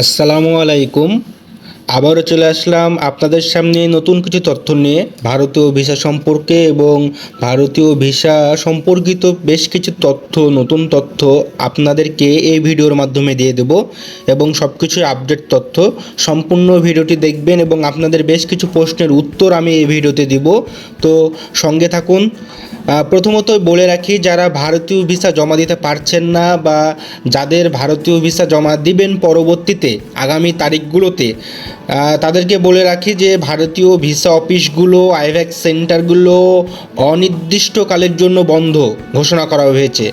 আসসালামু আলাইকুম। আবারও চলে আসলাম আপনাদের সামনে নতুন কিছু তথ্য নিয়ে। ভারতীয় ভিসা সম্পর্কে এবং ভারতীয় ভিসা সম্পর্কিত বেশ কিছু তথ্য, নতুন তথ্য আপনাদেরকে এই ভিডিওর মাধ্যমে দিয়ে দেব এবং সব কিছু আপডেট তথ্য সম্পূর্ণ ভিডিওটি দেখবেন এবং আপনাদের বেশ কিছু প্রশ্নের উত্তর আমি এই ভিডিওতে দিব। তো সঙ্গে থাকুন। প্রথমত বলে রাখি, যারা ভারতীয় ভিসা জমা দিতে পারছেন না বা যাদের ভারতীয় ভিসা জমা দিবেন পরবর্তীতে, আগামী তারিখগুলোতে তাদেরকে বলে রাখি যে ভারতীয় ভিসা অফিসগুলো, আইভ্যাক্স সেন্টারগুলো অনির্দিষ্টকালের জন্য বন্ধ ঘোষণা করা হয়েছে।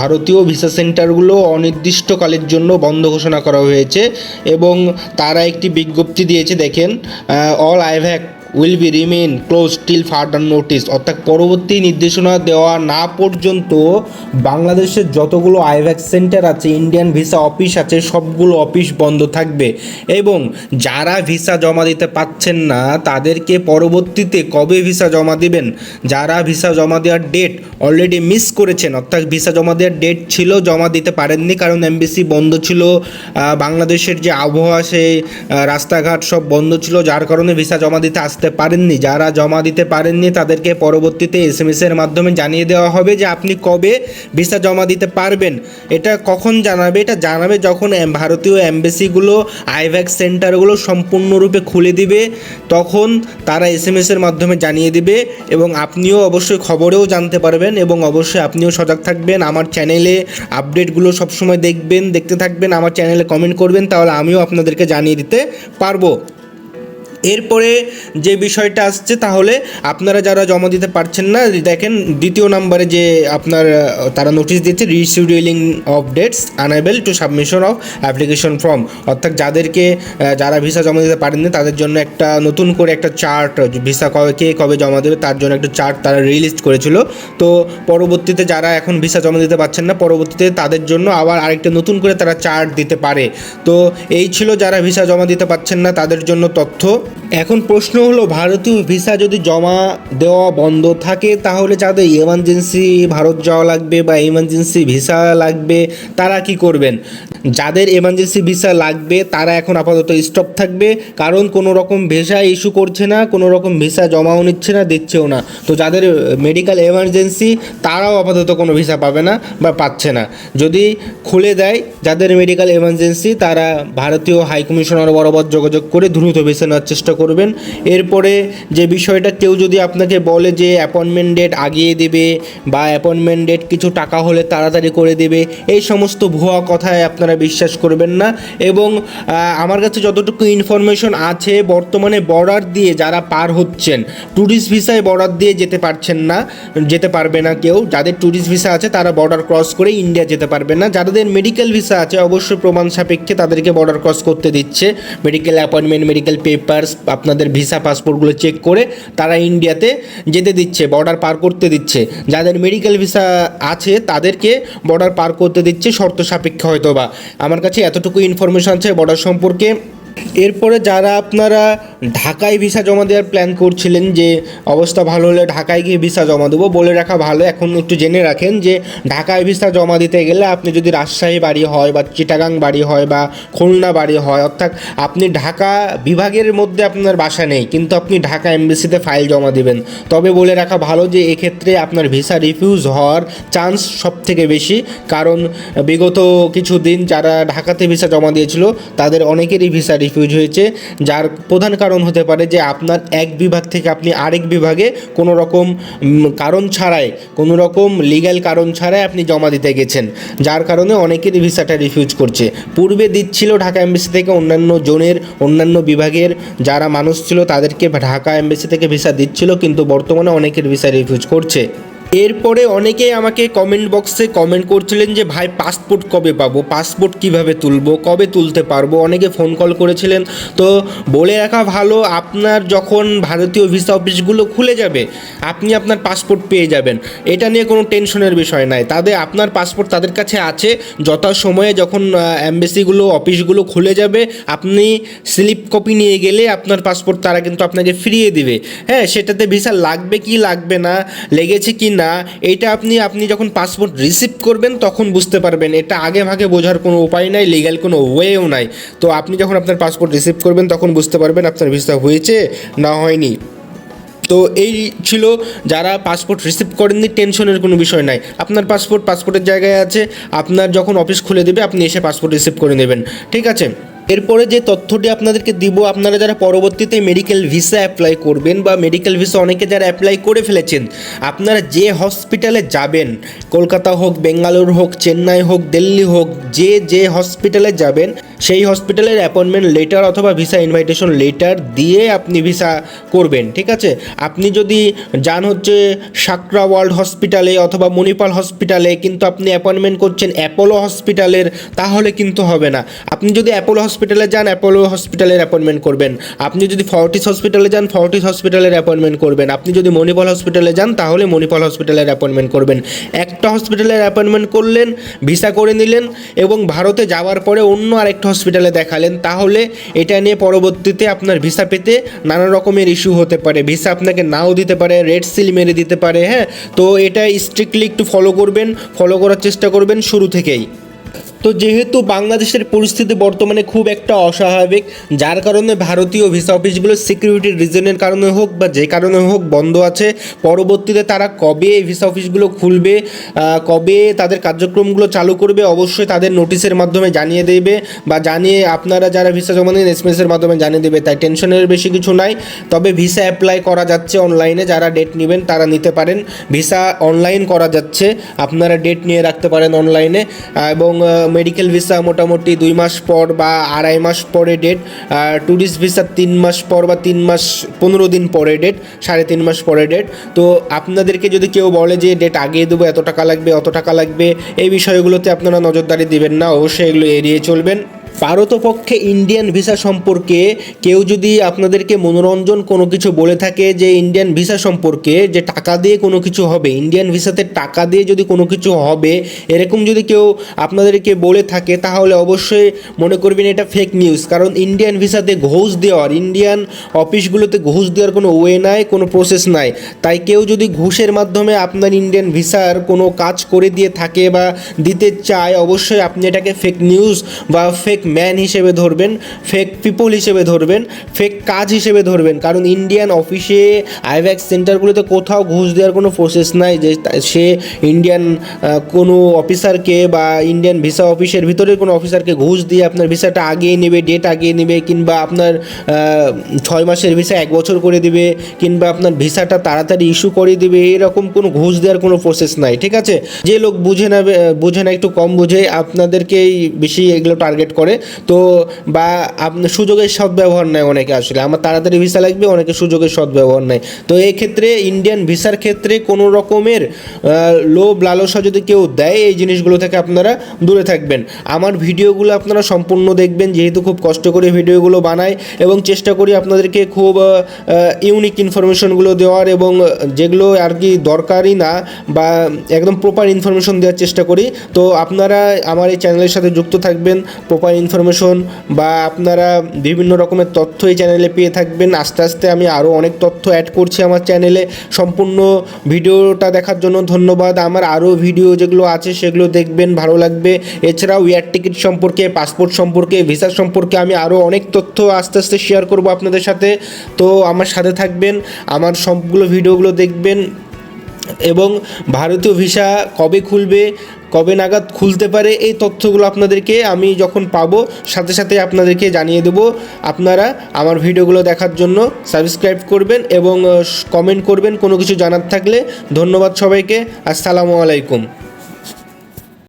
ভারতীয় ভিসা সেন্টারগুলো অনির্দিষ্টকালের জন্য বন্ধ ঘোষণা করা হয়েছে এবং তারা একটি বিজ্ঞপ্তি দিয়েছে, দেখেন all IVAC will be remain closed till further notice অর্থাৎ পরবর্তী নির্দেশনা দেওয়া না পর্যন্ত বাংলাদেশের যতগুলো আইভ্যাক্স সেন্টার আছে ইন্ডিয়ান ভিসা অফিস আছে, সবগুলো অফিস বন্ধ থাকবে। এবং যারা ভিসা জমা দিতে পাচ্ছেন না, তাদেরকে পরবর্তীতে কবে ভিসা জমা দিবেন? যারা ভিসা জমা দেওয়ার ডেট অলরেডি মিস করেছেন, অর্থাৎ ভিসা জমা দেওয়ার ডেট ছিল, জমা দিতে পারেননি, কারণ এমবিসি বন্ধ ছিল বাংলাদেশের যে আবহাওয়া, সেই রাস্তাঘাট সব বন্ধ ছিল, যার কারণে ভিসা জমা দিতে আসতে পারেননি। যারা জমা দিতে পারেননি, তাদেরকে পরবর্তীতে এস এম এর মাধ্যমে জানিয়ে দেওয়া হবে যে আপনি কবে ভিসা জমা দিতে পারবেন। এটা কখন জানাবে? এটা জানাবে যখন ভারতীয় এমবেসিগুলো, আইভ্যাক্স সেন্টারগুলো সম্পূর্ণরূপে খুলে দিবে। তখন তারা এস এম এর মাধ্যমে জানিয়ে দিবে এবং আপনিও অবশ্যই খবরেও জানতে পারবেন এবং অবশ্যই আপনিও সজাগ থাকবেন। আমার চ্যানেলে আপডেটগুলো সবসময় দেখবেন, দেখতে থাকবেন, আমার চ্যানেলে কমেন্ট করবেন, তাহলে আমিও আপনাদেরকে জানিয়ে দিতে পারব। এরপরে যে বিষয়টা আসছে, তাহলে আপনারা যারা জমা দিতে পারছেন না, দেখেন দ্বিতীয় নম্বরে যে আপনার তারা নোটিশ দিচ্ছে rescheduling of dates unable to submission of application form অর্থাৎ যাদেরকে যারা ভিসা জমা দিতে পারেননি, তাদের জন্য একটা নতুন করে একটা চার্ট ভিসা কবে কে কবে জমা দেবে, তার জন্য একটা চার্ট তারা রিলিজ করেছিল। তো পরবর্তীতে যারা এখন ভিসা জমা দিতে পারছেন না, পরবর্তীতে তাদের জন্য আবার আরেকটা নতুন করে তারা চার্ট দিতে পারে। তো এই ছিল যারা ভিসা জমা দিতে পারছেন না, তাদের জন্য তথ্য। এখন প্রশ্ন হলো, ভারতীয় ভিসা যদি জমা দেওয়া বন্ধ থাকে, তাহলে যাদের এমার্জেন্সি ভারত যাওয়া লাগবে বা এমার্জেন্সি ভিসা লাগবে, তারা কি করবেন? যাদের এমার্জেন্সি ভিসা লাগবে, তারা এখন আপাতত স্টপ থাকবে। কারণ কোনো রকম ভিসা ইস্যু করছে না কোনো রকম ভিসা জমাও নিচ্ছে না, দিচ্ছেও না। তো যাদের মেডিকেল এমার্জেন্সি তারাও আপাতত কোনো ভিসা পাবে না বা পাচ্ছে না। যদি খুলে দেয় যাদের মেডিকেল এমার্জেন্সি তারা ভারতীয় হাই কমিশনার বরাবর যোগাযোগ করে দ্রুত ভিসা নেওয়ার চেষ্টা করবেন। এরপরে যে বিষয়টা, কেউ যদি আপনাকে বলে যে অ্যাপয়েন্টমেন্ট ডেট আগিয়ে দেবে বা অ্যাপয়েন্টমেন্ট ডেট কিছু টাকা হলে তাড়াতাড়ি করে দেবে, এই সমস্ত ভুয়া কথায় আপনারা বিশ্বাস করবেন না। এবং আমার কাছে যতটুকু ইনফরমেশন আছে, বর্তমানে বর্ডার দিয়ে যারা পার হচ্ছেন ট্যুরিস্ট ভিসায় বর্ডার দিয়ে যেতে পারছেন না, যেতে পারবে না কেউ। যাদের ট্যুরিস্ট ভিসা আছে, তারা বর্ডার ক্রস করে ইন্ডিয়া যেতে পারবে না। যাদের মেডিকেল ভিসা আছে, অবশ্যই প্রমাণ সাপেক্ষে তাদেরকে বর্ডার ক্রস করতে দিচ্ছে। মেডিকেল অ্যাপয়েন্টমেন্ট মেডিকেল পেপারস আপনাদের ভিসা পাসপোর্টগুলো চেক করে তারা ইন্ডিয়াতে যেতে দিচ্ছে বর্ডার পার করতে দিচ্ছে। যাদের মেডিকেল ভিসা আছে, তাদেরকে বর্ডার পার করতে দিচ্ছে, শর্ত সাপেক্ষে হয়তো বা আমার কাছে এতটুকু ইনফরমেশন আছে বর্ডার সম্পর্কে। এরপরে যারা আপনারা ঢাকায় ভিসা জমা দেওয়ার প্ল্যান করছিলেন যে অবস্থা ভালো হলে ঢাকায় গিয়ে ভিসা জমা দেবো, বলে রাখা ভালো। এখন একটু জেনে রাখেন যে ঢাকায় ভিসা জমা দিতে গেলে আপনি যদি রাজশাহী বাড়ি হয় বা চিটাগাং বাড়ি হয় বা খুলনা বাড়ি হয়, অর্থাৎ আপনি ঢাকা বিভাগের মধ্যে আপনার বাসা নেই, কিন্তু আপনি ঢাকা এমবিসিতে ফাইল জমা দিবেন। তবে বলে রাখা ভালো যে এক্ষেত্রে আপনার ভিসা রিফিউজ হওয়ার চান্স সব থেকে বেশি। কারণ বিগত কিছু দিন যারা ঢাকাতে ভিসা জমা দিয়েছিল, তাদের অনেকেরই ভিসা রিফিউজ হয়েছে, যার প্রধান কারণ হতে পারে যে আপনার এক বিভাগ থেকে আপনি আরেক বিভাগে কোনো রকম কারণ ছাড়াই, কোনো রকম লিগ্যাল কারণ ছাড়াই আপনি জমা দিতে গেছেন। যার কারণে অনেকেরই ভিসাটা রিফিউজ করছে। পূর্বে দিচ্ছিল ঢাকা এমবেসি থেকে অন্যান্য জোনের, অন্যান্য বিভাগের যারা মানুষ ছিল তাদেরকে ঢাকা এমবেসি থেকে ভিসা দিচ্ছিল, কিন্তু বর্তমানে অনেকের ভিসা রিফিউজ করছে। এরপরে অনেকেই আমাকে কমেন্ট বক্সে কমেন্ট করছিলেন যে, ভাই পাসপোর্ট কবে পাবো? পাসপোর্ট কীভাবে তুলবো? কবে তুলতে পারব? অনেকে ফোন কল করেছিলেন। তো বলে রাখা ভালো, আপনার যখন ভারতীয় ভিসা অফিসগুলো খুলে যাবে, আপনি আপনার পাসপোর্ট পেয়ে যাবেন। এটা নিয়ে কোনো টেনশনের বিষয় নাই। তাদের, আপনার পাসপোর্ট তাদের কাছে আছে। যথা সময়ে যখন অ্যাম্বাসিগুলো অফিসগুলো খুলে যাবে, আপনি স্লিপ কপি নিয়ে গেলে আপনার পাসপোর্ট তারা কিন্তু আপনাকে ফিরিয়ে দিবে। হ্যাঁ সেটাতে ভিসা লাগবে কি লাগবে না, লেগেছে কি না না এটা আপনি আপনি যখন পাসপোর্ট রিসিভ করবেন, তখন বুঝতে পারবেন। এটা আগে ভাগে বোঝার কোনো উপায় নাই লিগ্যাল কোনো ওয়েও নাই। তো আপনি যখন আপনার পাসপোর্ট রিসিভ করবেন, তখন বুঝতে পারবেন আপনার ভিসা হয়েছে না হয়নি। তো এই ছিল, যারা পাসপোর্ট রিসিভ করেননি টেনশনের কোনো বিষয় নাই। আপনার পাসপোর্ট পাসপোর্টের জায়গায় আছে, আপনার যখন অফিস খুলে দেবে, আপনি এসে পাসপোর্ট রিসিভ করে নেবেন। ঠিক আছে? এরপরে যে তথ্যটি আপনাদেরকে দিব, আপনারা যারা পরবর্তীতে মেডিকেল ভিসা অ্যাপ্লাই করবেন বা মেডিকেল ভিসা অনেকে যারা অ্যাপ্লাই করে ফেলেছেন, আপনারা যে হসপিটালে যাবেন, কলকাতা হোক, বেঙ্গালুর হোক, চেন্নাই হোক, দিল্লি হোক, যে যে হসপিটালে যাবেন, সেই হসপিটালের অ্যাপয়েন্টমেন্ট লেটার অথবা ভিসা ইনভাইটেশন লেটার দিয়ে আপনি ভিসা করবেন, ঠিক আছে? আপনি যদি যান হচ্ছে সাকরা ওয়ার্ল্ড হসপিটালে অথবা মণিপাল হসপিটালে কিন্তু আপনি অ্যাপয়েন্টমেন্ট করছেন অ্যাপোলো হসপিটালের তাহলে কিন্তু হবে না। আপনি যদি অ্যাপোলো যান অ্যাপোলো হসপিটালের অ্যাপয়েন্টমেন্ট করবেন। আপনি যদি ফর্টিস হসপিটালে যান ফর্টিস হসপিটালের অ্যাপয়েন্টমেন্ট করবেন। আপনি যদি মণিপাল হসপিটালে যান, তাহলে মণিপাল হসপিটালের অ্যাপয়েন্টমেন্ট করবেন। একটা হসপিটালের অ্যাপয়েন্টমেন্ট করলেন ভিসা করে নিলেন, এবং ভারতে যাওয়ার পরে অন্য আরেকটা হসপিটালে দেখালেন, তাহলে এটা নিয়ে পরবর্তীতে আপনার ভিসা পেতে নানা রকমের ইস্যু হতে পারে। ভিসা আপনাকে নাও দিতে পারে রেড সিল মেরে দিতে পারে হ্যাঁ? তো এটা স্ট্রিক্টলি একটু ফলো করবেন ফলো করার চেষ্টা করবেন শুরু থেকেই। তো যেহেতু বাংলাদেশের পরিস্থিতি বর্তমানে খুব একটা অস্বাভাবিক, যার কারণে ভারতীয় ভিসা অফিসগুলো সিকিউরিটির রিজনের কারণে হোক বা যে কারণে হোক বন্ধ আছে, পরবর্তীতে তারা কবে এই ভিসা অফিসগুলো খুলবে কবে তাদের কার্যক্রমগুলো চালু করবে, অবশ্যই তাদের নোটিশের মাধ্যমে জানিয়ে দেবে বা জানিয়ে আপনারা যারা ভিসা জমা দিন এসএমএসের মাধ্যমে জানিয়ে দেবে। তাই টেনশনের বেশি কিছু নাই। তবে ভিসা অ্যাপ্লাই করা যাচ্ছে অনলাইনে যারা ডেট নেবেন তারা নিতে পারেন। ভিসা অনলাইন করা যাচ্ছে, আপনারা ডেট নিয়ে রাখতে পারেন অনলাইনে এবং মেডিকেল ভিসা মোটামুটি দুই মাস পর বা আড়াই মাস পরে ডেট ট্যুরিস্ট ভিসা তিন মাস পর বা তিন মাস, পনেরো দিন পরে ডেট সাড়ে তিন মাস পরে ডেট তো আপনাদেরকে যদি কেউ বলে যে ডেট আগিয়ে দেবো, এত টাকা লাগবে, অত টাকা লাগবে, এই বিষয়গুলোতে আপনারা নজরদারি দিবেন না, অবশ্যই এগুলো এড়িয়ে চলবেন। পারতপক্ষে ইন্ডিয়ান ভিসা সম্পর্কে কেউ যদি আপনাদেরকে মনোরঞ্জন কোনো কিছু বলে থাকে যে ইন্ডিয়ান ভিসা সম্পর্কে, যে টাকা দিয়ে কোনো কিছু হবে ইন্ডিয়ান ভিসাতে টাকা দিয়ে যদি কোনো কিছু হবে, এরকম যদি কেউ আপনাদেরকে বলে থাকে, তাহলে অবশ্যই মনে করবেন এটা ফেক নিউজ কারণ ইন্ডিয়ান ভিসাতে ঘুষ দেওয়ার ইন্ডিয়ান অফিসগুলোতে ঘুষ দেওয়ার কোনো ওয়ে নাই, কোনো প্রসেস নাই। তাই কেউ যদি ঘুষের মাধ্যমে আপনার ইন্ডিয়ান ভিসার কোনো কাজ করে দিয়ে থাকে বা দিতে চায়, অবশ্যই আপনি এটাকে ফেক নিউজ বা ফেক ম্যান হিসেবে ধরবেন ফেক পিপল হিসেবে ধরবেন ফেক কাজ হিসেবে ধরবেন। কারণ ইন্ডিয়ান অফিসে আইভ্যাক্স সেন্টারগুলোতে কোথাও ঘুষ দেওয়ার কোনো প্রসেস নাই যে সে ইন্ডিয়ান কোনো অফিসারকে বা ইন্ডিয়ান ভিসা অফিসের ভিতরে কোনো অফিসারকে ঘুষ দিয়ে আপনার ভিসাটা আগিয়ে নেবে ডেট আগিয়ে নেবে, কিংবা আপনার ছয় মাসের ভিসা এক বছর করে দিবে, কিংবা আপনার ভিসাটা তাড়াতাড়ি ইস্যু করে দিবে, এরকম কোনো ঘুষ দেওয়ার কোনো প্রসেস নাই, ঠিক আছে? যে লোক বুঝে না বুঝে না, একটু কম বুঝে আপনাদেরকেই বেশি এগুলো টার্গেট করে। তো বা সুযোগের সদ্ব্যবহার নেয় অনেকে আসলে। আমার তাড়াতাড়ি ভিসা লাগবে, অনেকে সুযোগের সদ্ব্যবহার নেয় তো এই ক্ষেত্রে ইন্ডিয়ান ভিসার ক্ষেত্রে কোনো রকমের লোভ, লালসা যদি কেউ দেয়, এই জিনিসগুলো থেকে আপনারা দূরে থাকবেন। আমার ভিডিওগুলো আপনারা সম্পূর্ণ দেখবেন, যেহেতু খুব কষ্ট করে ভিডিওগুলো বানাই এবং চেষ্টা করি আপনাদেরকে খুব ইউনিক ইনফরমেশনগুলো দেওয়ার এবং যেগুলো আর কি দরকারই না বা একদম প্রপার ইনফরমেশন দেওয়ার চেষ্টা করি। তো আপনারা আমার এই চ্যানেলের সাথে যুক্ত থাকবেন প্রপার ইনফরমেশন বা আপনারা বিভিন্ন রকমের তথ্য এই চ্যানেলে পেয়ে থাকবেন। আস্তে আস্তে আমি আরও অনেক তথ্য অ্যাড করছি আমার চ্যানেলে সম্পূর্ণ ভিডিওটা দেখার জন্য ধন্যবাদ। আমার আরও ভিডিও যেগুলো আছে সেগুলো দেখবেন, ভালো লাগবে। এছাড়াও এয়ার টিকিট সম্পর্কে পাসপোর্ট সম্পর্কে ভিসা সম্পর্কে আমি আরও অনেক তথ্য আস্তে আস্তে শেয়ার করব আপনাদের সাথে। তো আমার সাথে থাকবেন, আমার সবগুলো ভিডিওগুলো দেখবেন। এবং ভারতীয় ভিসা কবে খুলবে, কবে নাগাদ খুলতে পারে, এই তথ্যগুলো আপনাদেরকে আমি যখন পাবো, সাথে সাথে আপনাদেরকে জানিয়ে দেব। আপনারা আমার ভিডিওগুলো দেখার জন্য সাবস্ক্রাইব করবেন এবং কমেন্ট করবেন, কোনো কিছু জানার থাকলে। ধন্যবাদ সবাইকে, আসসালামু আলাইকুম।